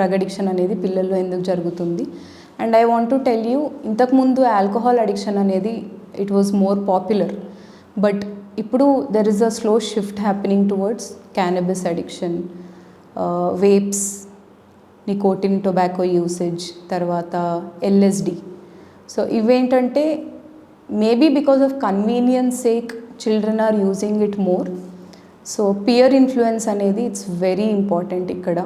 Drug addiction అనేది పిల్లల్లో ఎందుకు జరుగుతుంది? And I want to tell you ఇంతకుముందు ఆల్కహాల్ అడిక్షన్ అనేది it was more popular. But ఇప్పుడు there is a slow shift happening towards cannabis addiction vapes nicotine tobacco usage తర్వాత LSD so ఇవేంటంటే maybe because of convenience sake children are using it more. So peer influence అనేది it's very important ఇక్కడ.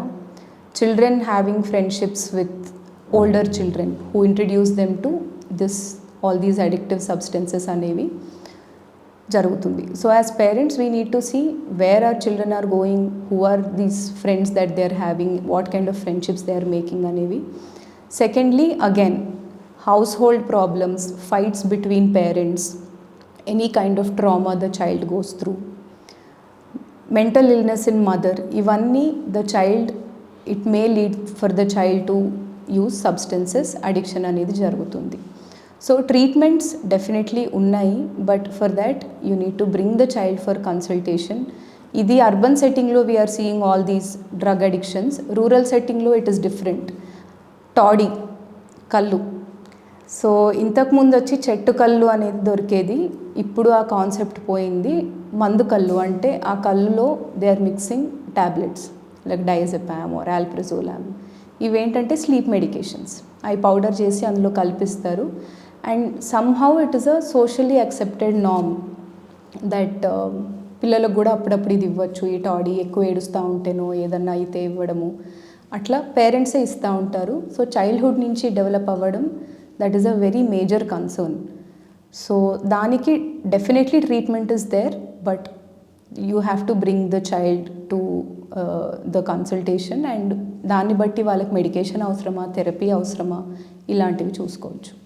Children having friendships with older children who introduce them to this all these addictive substances అనేవి జరుగుతుంది so as parents we need to see where are children are going who are these friends that they are having what kind of friendships they are making అనేవి secondly again household problems fights between parents any kind of trauma the child goes through mental illness in mother ఇవన్నీ the child it may lead for the child to use substances addiction అనేది జరుగుతుంది. So treatments definitely ఉన్నాయి but for that you need to bring the child for consultation ఇది urban సెట్టింగ్లో we are seeing all these drug addictions rural సెట్టింగ్లో it is different toddy కళ్ళు. So ఇంతకుముందు వచ్చి చెట్టు కళ్ళు అనేది దొరికేది. ఇప్పుడు ఆ కాన్సెప్ట్ పోయింది. మందు కళ్ళు అంటే ఆ కళ్ళులో they are mixing tablets like diazepam or alprazolam ఇవేంటంటే స్లీప్ మెడికేషన్స్. అవి పౌడర్ చేసి అందులో కల్పిస్తారు. And somehow it is a socially accepted NAM that పిల్లలకు కూడా అప్పుడప్పుడు ఇది ఇవ్వచ్చు. ఈ టాడీ ఎక్కువ ఏడుస్తూ ఉంటేనో ఏదన్నా అయితే ఇవ్వడము. అట్లా పేరెంట్సే ఇస్తూ ఉంటారు. సో చైల్డ్హుడ్ నుంచి డెవలప్ అవ్వడం that is a very major concern so దానికి definitely treatment is there but you have to bring the child to the consultation and దాన్ని బట్టి వాళ్ళకి మెడికేషన్ అవసరమా థెరపీ అవసరమా ఇలాంటివి చూసుకోవచ్చు.